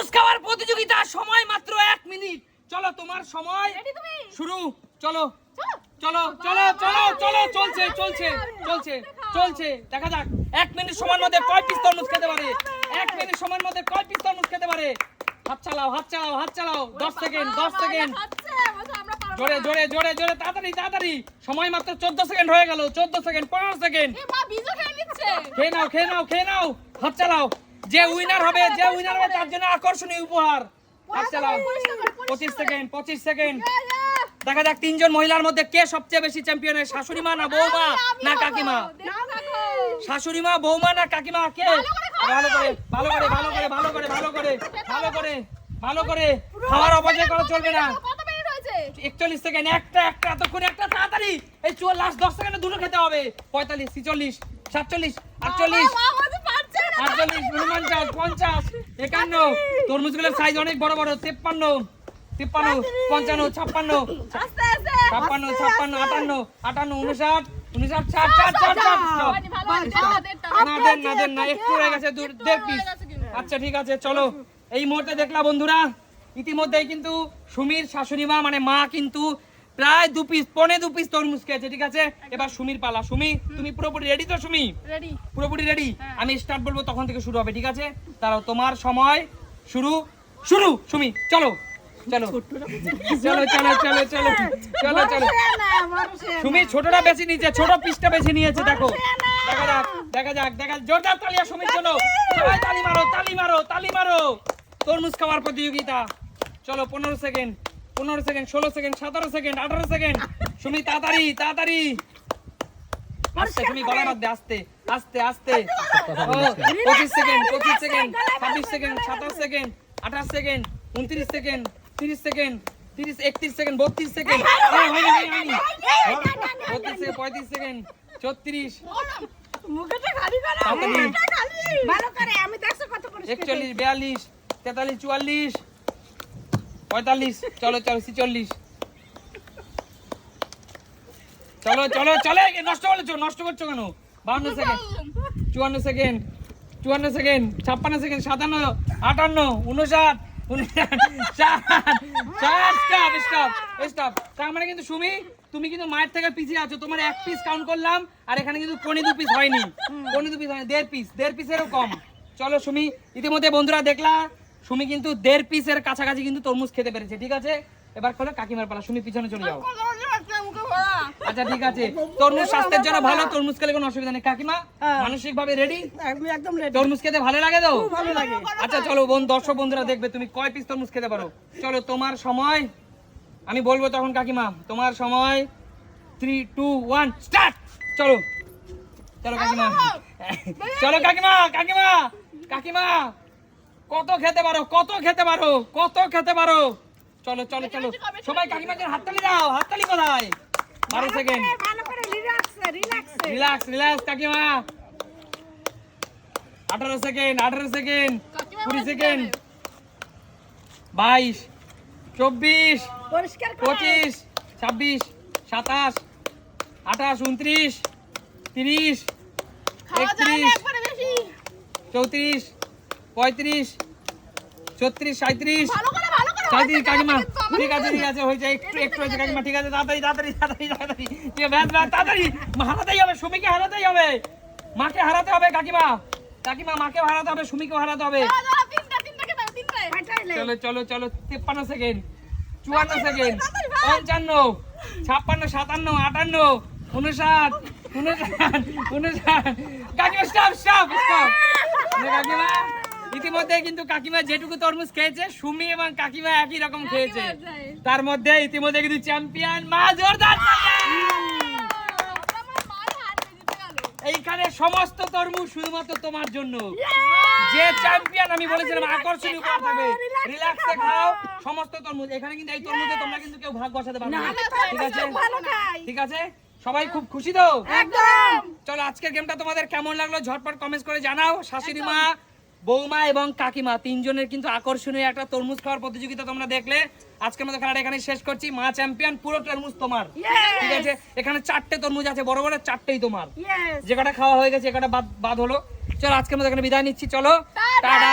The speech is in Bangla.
তরমুজ খাওয়ার প্রতিযোগিতা সময় মাত্র এক মিনিট। চলো তোমার সময় শুরু। চলো। চলো। চলো চলো চলো চলো চলছে চলছে চলছে চলছে দেখা যাক এক মিনিট সময়ের মধ্যে কয় পিস তরমুজ খেতে পারে? এক মিনিট সময়ের মধ্যে কয় পিস তরমুজ খেতে পারে? হাত চালাও হাত চালাও হাত চালাও। দশ সেকেন্ড দশ সেকেন্ড। জোরে জোরে জোরে জোরে তাড়াতাড়ি তাড়াতাড়ি। সময় মাত্র চোদ্দ সেকেন্ড হয়ে গেল চোদ্দ সেকেন্ড পনেরো সেকেন্ড। খেয়ে নাও খেয়ে নাও খেয়ে নাও। হাত চালাও। যে উইনার হবে যে উইনার হবে তার জন্য আকর্ষণীয় উপহার। চালাও। পঁচিশ সেকেন্ড পঁচিশ সেকেন্ড দেখা যাক তিনজন মহিলার মধ্যে কে সবচেয়ে বেশি চ্যাম্পিয়ন হয় শাশুড়ি মা না বৌমা না কাকিমা? শাশুড়ি মা বৌমা না কাকিমা কে? ভালো করে ভালো করে ভালো করে ভালো করে ভালো করে ভালো করে ভালো করে খাওয়ার অপচয় করা চলবে না। একচল্লিশ সেকেন্ড একটা একটা এতক্ষণ একটা তাড়াতাড়ি। এই চুয়াল লাস্ট দশ সেকেন্ডে দুটো খেতে হবে। পঁয়তাল্লিশ ছিচল্লিশ সাতচল্লিশ আটচল্লিশ আটচল্লিশ উনপঞ্চাশ পঞ্চাশ একান্ন। তরমুজগুলোর সাইজ অনেক বড় বড় তেপ্পান্ন তিপ্পান্ন পঞ্চান্ন ছাপ্পান্ন ছাপ্পান্ন ছাপ্পান্ন আটান্ন আটান্ন উনষাট উনষাট ষাট ষাট ষাট ষাট না দেন না দেন না একটু হয়ে গেছে দেড় পিস আচ্ছা ঠিক আছে চলো। এই মুহূর্তে দেখলা বন্ধুরা ইতিমধ্যেই কিন্তু সুমির শাশুড়ি মা মানে মা কিন্তু প্রায় দু পিস পনে দু পিস তরমুজ খেয়েছে ঠিক আছে? এবার সুমির পালা। সুমি তুমি পুরোপুরি রেডি তো সুমি? রেডি পুরোপুরি রেডি আমি স্টার্ট বলব তখন থেকে শুরু হবে ঠিক আছে? তারাও তোমার সময় শুরু শুরু সুমি চলো চলো। চলো চলো চলো চলো। চলো চলো। সুমি ছোটটা বেশি নিয়েছে ছোট পিসটা বেশি নিয়েছে দেখো। দেখা যাক দেখা যাক দেখা জোরদার তালিয়া সুমির জন্য সবাই তালি মারো তালি মারো তালি মারো। তরমুজ খাওয়ার প্রতিযোগিতা। চলো পনেরো সেকেন্ড পনেরো সেকেন্ড ষোলো সেকেন্ড সতেরো সেকেন্ড আঠারো সেকেন্ড। সুমি তাড়াতাড়ি তাড়াতাড়ি। আস্তে তুমি গলা বাদ দে আস্তে আস্তে আস্তে। পঁচিশ সেকেন্ড পঁচিশ সেকেন্ড ছাব্বিশ সেকেন্ড সাতাশ সেকেন্ড আঠাশ সেকেন্ড উনত্রিশ সেকেন্ড তিরিশ সেকেন্ড তিরিশ একত্রিশ সেকেন্ড বত্রিশ সেকেন্ড। বত্রিশ সেকেন্ড পঁয়ত্রিশ সেকেন্ড ছত্রিশ। একচল্লিশ বিয়াল্লিশ তেতাল্লিশ চুয়াল্লিশ। পঁয়তাল্লিশ চলো চলো ছিচল্লিশ। চলো চলো চলে নষ্ট করছ নষ্ট করছ কেন? সেকেন্ড চুয়ান্ন সেকেন্ড চুয়ান্ন সেকেন্ড ছাপ্পান্ন সেকেন্ড সাতান্ন আটান্ন উনষাট তার মানে কিন্তু সুমি তুমি কিন্তু মায়ের থেকে পিছিয়ে আছো। তোমার এক পিস কাউন্ট করলাম আর এখানে কিন্তু পনেরো দু পিস হয়নি। পনেরো দু পিস হয়নি দেড় পিস দেড় পিসেরও কম। চলো সুমি ইতিমধ্যে বন্ধুরা দেখলা সুমি কিন্তু দেড় পিসের কাছাকাছি কিন্তু তরমুজ খেতে পেরেছে ঠিক আছে? এবার খোলো কাকিমার পালা সুমি পিছনে চলে যাও। আচ্ছা ঠিক আছে। তরমুজ স্বাস্থ্যের জন্য ভালো তরমুজ খেলে কোনো অসুবিধা নেই। কাকিমা মানসিক ভাবে রেডি একদম তরমুজ খেতে ভালো লাগে তো? ভালো লাগে। আচ্ছা চলো বোন দর্শক বন্ধুরা দেখবে তুমি কয় পিস তরমুজ খেতে পারো। চলো তোমার সময়। আমি বলব তখন কাকিমা তোমার সময়। থ্রি টু ওয়ান স্টার্ট চলো। চলো কাকিমা। চলো কাকিমা কাকিমা কাকিমা। কত খেতে পারো কত খেতে পারো কত খেতে পারো। চলো চলো চলো। সবাই কাকিমাকে হাততালি দাও হাততালি কোথায়? বারো সেকেন্ড ভালো করে রিল্যাক্স রিল্যাক্স রিল্যাক্স রিল্যাক্স কাকিমা। আঠারো সেকেন্ড আঠারো সেকেন্ড কুড়ি সেকেন্ড বাইশ চব্বিশ পঁচিশ ছাব্বিশ সাতাশ আঠাশ উনত্রিশ তিরিশ একত্রিশ চৌত্রিশ পঁয়ত্রিশ ছত্রিশ সাঁত্রিশ সাঁত্রিশ কাকিমা। ঠিক আছে ঠিক আছে হয়েছে। একটু একটু হয়েছে কাকিমা। ঠিক আছে তাড়াতাড়ি তাড়াতাড়ি তাড়াতাড়ি তাড়াতাড়ি। ঠিক আছে ব্যাস ব্যাস তাড়াতাড়ি। হারাতেই হবে সুমিকে হারাতেই হবে। মাকে হারাতে হবে কাকিমা। কাকিমা মাকে হারাতে হবে সুমিকে হারাতে হবে। চলো চলো চলো তিপ্পান্ন সেকেন্ড চুয়ান্ন সেকেন্ড পঞ্চান্ন ছাপ্পান্ন সাতান্ন আটান্ন উনষাট উনষাট উনষাট কাকিমা স্টপ স্টপ স্টপ কাকিমা। ইতিমধ্যে কিন্তু কাকিমা যেটুকু তরমুজ খেয়েছে সুমি এবং কাকিমা একই রকম খেয়েছে। তার মধ্যে ইতিমধ্যে কিন্তু চ্যাম্পিয়ন মা জোরদার এইখানে সমস্ত তরমুজ শুধুমাত্র তোমার জন্য। যে চ্যাম্পিয়ন আমি বলেছিলাম আকর্ষণীয় উপহার থাকবে রিল্যাক্সে খাও সমস্ত তরমুজ। এখানে কিন্তু এই তরমুজে তোমরা কিন্তু কেউ ভাগ বসাতে পারবে না। ঠিক আছে? ঠিক আছে? সবাই খুব খুশি তো? একদম। চলো আজকের গেমটা তোমাদের কেমন লাগল? ঝটপট কমেন্ট করে জানাও। শাশুড়ি মা বৌমা এবং কাকিমা তিনজনের কিন্তু আকর্ষণীয় একটা তরমুজ খাওয়ার প্রতিযোগিতা তোমরা দেখলে। আজকের মতো খেলাটা এখানে শেষ করছি। মা চ্যাম্পিয়ন পুরো তরমুজ তোমার। ঠিক আছে? এখানে চারটে তরমুজ আছে বড় বড় চারটেই তোমার। যে কটা খাওয়া হয়ে গেছে এ কটা বাদ বাদ হলো। চলো আজকের মতো এখানে বিদায় নিচ্ছি। চলো টাটা